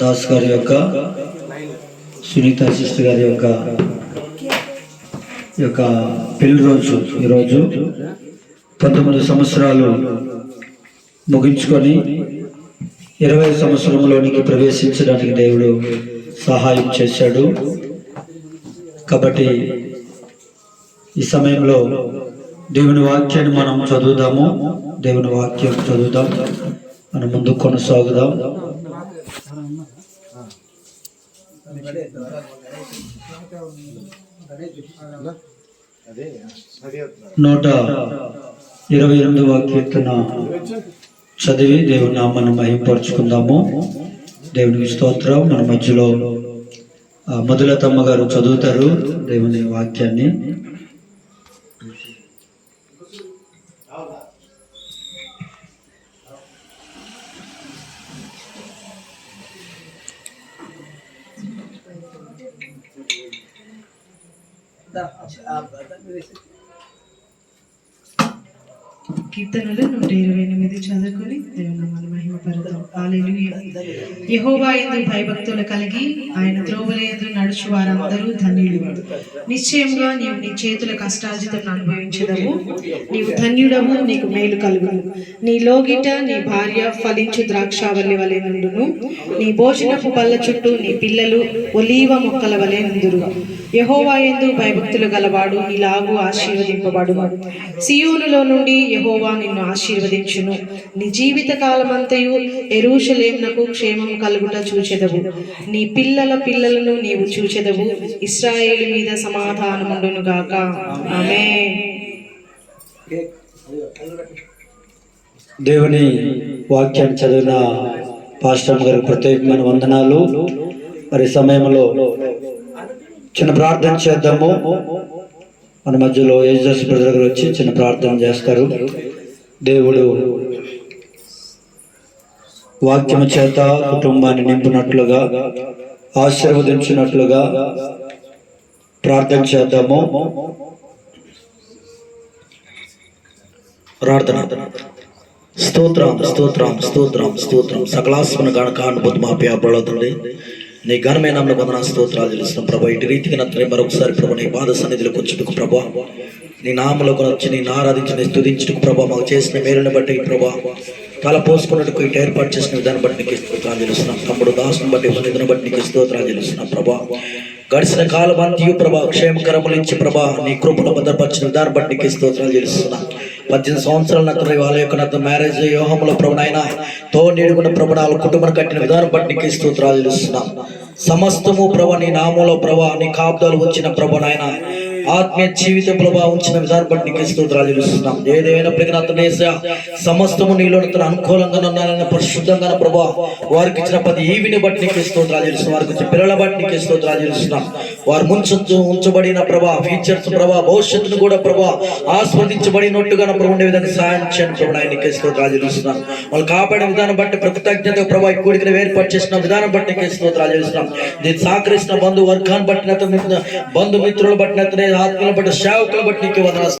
దాస్ గారి యొక్క సునీత సిస్టర్ గారి యొక్క యొక్క పెళ్ళి రోజు ఈరోజు పంతొమ్మిది సంవత్సరాలు ముగించుకొని ఇరవై సంవత్సరంలోనికి ప్రవేశించడానికి దేవుడు సహాయం చేశాడు. కాబట్టి ఈ సమయంలో దేవుని వాక్యాన్ని మనం చదువుదాము. దేవుని వాక్యం చదువుదాం. మనం ముందు కొనసాగుదాం. నూట ఇరవై ఎనిమిదవ కీర్తన చదివి దేవుని నామను మహింపరుచుకుందాము. దేవునికి స్తోత్రం. మన మధ్యలో మధులతమ్మ గారు చదువుతారు దేవుని వాక్యాన్ని. కీర్తనలు నూట ఇరవై ఎనిమిది చదువుకొని దేవుని మన మహిమ పరదం యెహోవా యందు భయభక్తులు కలిగి ఆయన త్రోవల యందు నడుచు వారందరూ ధన్యులు. నిశ్చయంగా నీవు నీ చేతుల కష్టార్జితం అనుభవించదవు నీవు ధన్యుడవు నీకు మేలు కలుగును. నీ లోగిట నీ భార్య ఫలించు ద్రాక్షావల్లి వలె నుండును. నీ భోజనపు బల్ల చుట్టూ నీ పిల్లలు ఒలీవ మొక్కల వలె నుందురు. యహోవా ఎందు భయభక్తులు గలవాడు ఇలాగూ ఆశీర్వదింపబడు సియోనులో నుండి యహోవా నిన్ను ఆశీర్వదించును. నీ జీవిత కాలమంతయు ఎరుషలేమునకు క్షేమం కలుగుట చూచెదవు. నీ పిల్లల పిల్లలను నీవు చూచెదవు. ఇస్రాయేల్ మీద సమాధానముండును గాక. ఆమె దేవుని వాక్యాన్ని చదివిన పాశ్రమ గారు ప్రత్యేకమైన వందనాలు. మరి సమయంలో చిన్న ప్రార్థన చేద్దాము. మన మధ్యలో ఏజస్ బ్రదర్ గారు వచ్చి చిన్న ప్రార్థన చేస్తారు. దేవుడు వాక్యము చేత కుటుంబాన్ని నింపినట్లుగా ఆశీర్వదించినట్లుగా ప్రార్థన చేద్దాము. ప్రార్థన. స్తోత్రం స్తోత్రం స్తోత్రం స్తోత్రం. సకలాస్మన గణక అనుభూతి మా నీ ఘనమైన వందన స్తోత్రాలు తెలుసిన ప్రభా. ఇటు రీతికి నచ్చని మరొకసారి ప్రభా నీ బాధ సన్నిధిలోకి వచ్చుటకు ప్రభా. నీ నామలోకి వచ్చి నీ ఆరాధించి స్థుతించుటకు ప్రభా మాకు చేసిన మేలుని బట్టి ప్రభా తల పోసుకున్నట్టుకు ఇటు ఏర్పాటు చేసిన విధానం బట్టి నీకు స్తోత్రాలు తెలుస్తున్నాం తమ్ముడు దాసును బట్టి సన్నిధిని బట్టి నీకు స్తోత్రాలు తెలుస్తున్నాం ప్రభా. గడిచిన కాలం అంతయు ప్రభా క్షేమకరములు ఇచ్చి ప్రభా నీ కృపను భద్రపరిచిన విధానం బట్టి నీకు స్తోత్రాలు తెలుస్తున్నా పద్దెనిమిది సంవత్సరాల నత్తరు వాళ్ళ యొక్క నత్త మ్యారేజ్ యోహముల ప్రభునైనా తో నేడుకున్న వాళ్ళ కుటుంబం కట్టిన విధానం బట్టి నీకు స్తోత్రాలు తెలుస్తున్నాం సమస్తము ప్రభ నీ నామంలో ప్రభా నీ కాపుదాలు వచ్చిన ప్రభునైనా ఆత్మీయ జీవిత ప్రభావం ఉంచిన విధానం బట్టి నీకు స్తోత్రాలు తెలుస్తున్నాం ఏదైనప్పటికీ అతను సమస్తము నీలో అతను అనుకూలంగా ఉన్నారని పరిశుద్ధంగా ప్రభా వారికి ఇచ్చిన ప్రతి ఈవిని బట్టి నీకు స్తోత్రాలు తెలుస్తున్నాం వారికి ఇచ్చిన పిల్లల బట్టి నీకు స్తోత్రాలు తెలుస్తున్నాం వారు ముంచు ఉంచబడిన ప్రభా ఫీచర్స్ ప్రభా భవిష్యత్తును కూడా ప్రభా ఆస్వాదించబడినట్టుగా ప్రభు ఉండే విధంగా సాయం చేయండి ప్రభు ఆయన నీకు స్తోత్రాలు తెలుస్తున్నాం వాళ్ళు కాపాడే విధానం బట్టి కృతజ్ఞత ప్రభా ఈ కూడికను ఏర్పాటు చేసిన విధానం బట్టి నీకు స్తోత్రాలు తెలుస్తున్నాం దీన్ని సహకరిస్తున్న బంధు వర్గాన్ని బట్టిన బంధుమిత్రులు బట్టిన ఆత్మీయులు బట్టి సేవకులు బట్టి నీకు వందనాలు